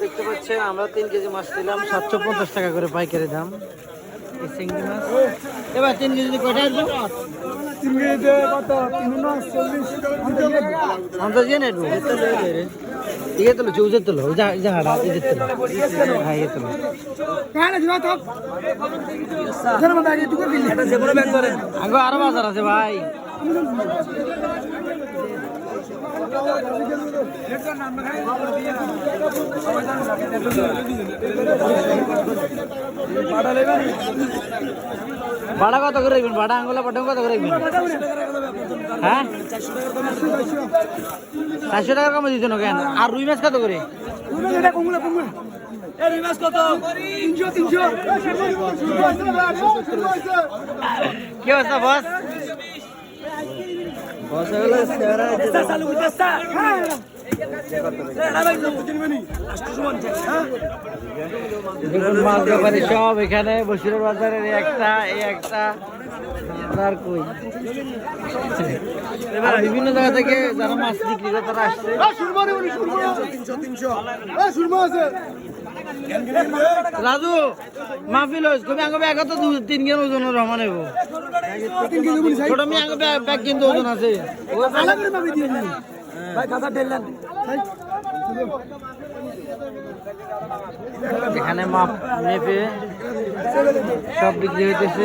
দেখতে পাচ্ছেন আমরা তিন কেজি মাছ নিলাম। সাতশো পঞ্চাশ টাকা করে পাইকারি দাম। চিংড়ি মাছ। এবার তিন কেজি আসবে নেটবো তোলো তোলো। হ্যাঁ তোলো। আরও বাজার আছে ভাই। ভাড়া কত করে রাখবেন? ভাড়া আঙ্গুলা পাঠান কত করে রাখবেন? হ্যাঁ? চারশো টাকা কমে দিত না কেন আর রুই মাছ কত করে? কি অবস্থা বস সব এখানে বসিরের বাজারের একটা এই একটা। আর কই? বিভিন্ন জায়গা থেকে যারা মাছ বিক্রি করে তারা আসছে। রাজু মাহফিল হয়েছে। কবি আগে ব্যাগ তো দু- তিন কেন ওজন রহমান হইব ছোট মি আগে ব্যাগ কিন্তু ওজন আছে। এখানে মাপ মেপে সব বিক্রি হইতেছে।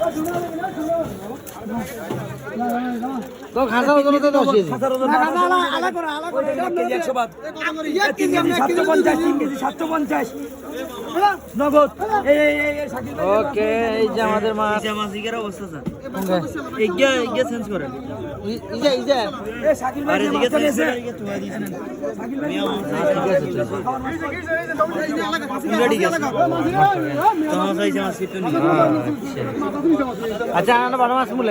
야, 전화하네, 그냥 전화하네. 야, 야, 야. তো খাসা ওজন তো দশ কেজি ওকে এই যে আমাদের মাছ মাসিকের অবস্থা স্যার কোনটা? ইগিয়া ইগিয়া চেঞ্জ করেন ই- ইজা ইজা আরে দিকে চেঞ্জ করে ইগিয়া তুই দিছেন ঠিক আছে তোমার সাইজ আমার সিট নিয়ে আচ্ছা আচ্ছা বারো মাছ